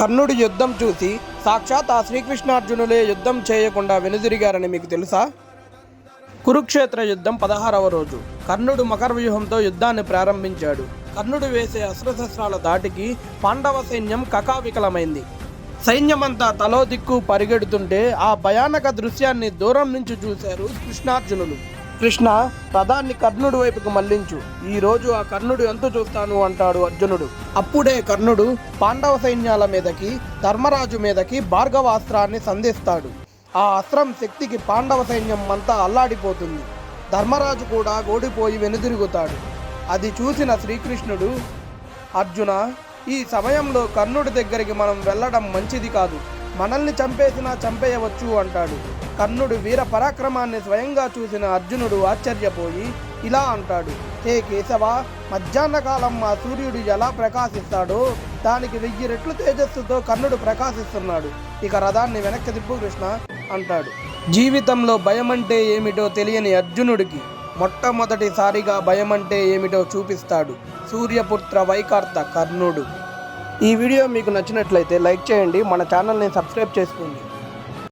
కర్ణుడి యుద్ధం చూసి సాక్షాత్ ఆ శ్రీకృష్ణార్జునులే యుద్ధం చేయకుండా వెనుదిరిగారని మీకు తెలుసా? కురుక్షేత్ర యుద్ధం పదహారవ రోజు. కర్ణుడు మకర వ్యూహంతో యుద్ధాన్ని ప్రారంభించాడు. కర్ణుడు వేసే అస్త్రశస్త్రాల దాటికి పాండవ సైన్యం కకావికలమైంది. సైన్యమంతా తలో దిక్కు పరిగెడుతుంటే ఆ భయానక దృశ్యాన్ని దూరం నుంచి చూశారు కృష్ణార్జునులు. కృష్ణ రథాన్ని కర్ణుడి వైపుకు మళ్ళించు. ఈ రోజు ఆ కర్ణుడు ఎంత చూస్తాను అంటాడు అర్జునుడు. అప్పుడే కర్ణుడు పాండవ సైన్యాల మీదకి ధర్మరాజు మీదకి భార్గవాస్త్రాన్ని సంధిస్తాడు. ఆ అస్త్రం శక్తికి పాండవ సైన్యం అంతా అల్లాడిపోతుంది. ధర్మరాజు కూడా ఓడిపోయి వెనుదిరుగుతాడు. అది చూసిన శ్రీకృష్ణుడు అర్జున ఈ సమయంలో కర్ణుడి దగ్గరికి మనం వెళ్ళడం మంచిది కాదు. మనల్ని చంపేసినా చంపేయవచ్చు అంటాడు. కర్ణుడు వీర పరాక్రమాన్ని స్వయంగా చూసిన అర్జునుడు ఆశ్చర్యపోయి ఇలా అంటాడు హే కేశవ మధ్యాహ్న కాలం మా సూర్యుడు ఎలా ప్రకాశిస్తాడో దానికి వెయ్యి రెట్లు తేజస్సుతో కర్ణుడు ప్రకాశిస్తున్నాడు. ఇక రథాన్ని వెనక్కి తిప్పు కృష్ణ అంటాడు. జీవితంలో భయం అంటే ఏమిటో తెలియని అర్జునుడికి మొట్టమొదటిసారిగా భయం అంటే ఏమిటో చూపిస్తాడు సూర్యపుత్ర వైకార్త కర్ణుడు. ఈ వీడియో మీకు నచ్చినట్లయితే లైక్ చేయండి. మన ఛానల్ని సబ్స్క్రైబ్ చేసుకోండి.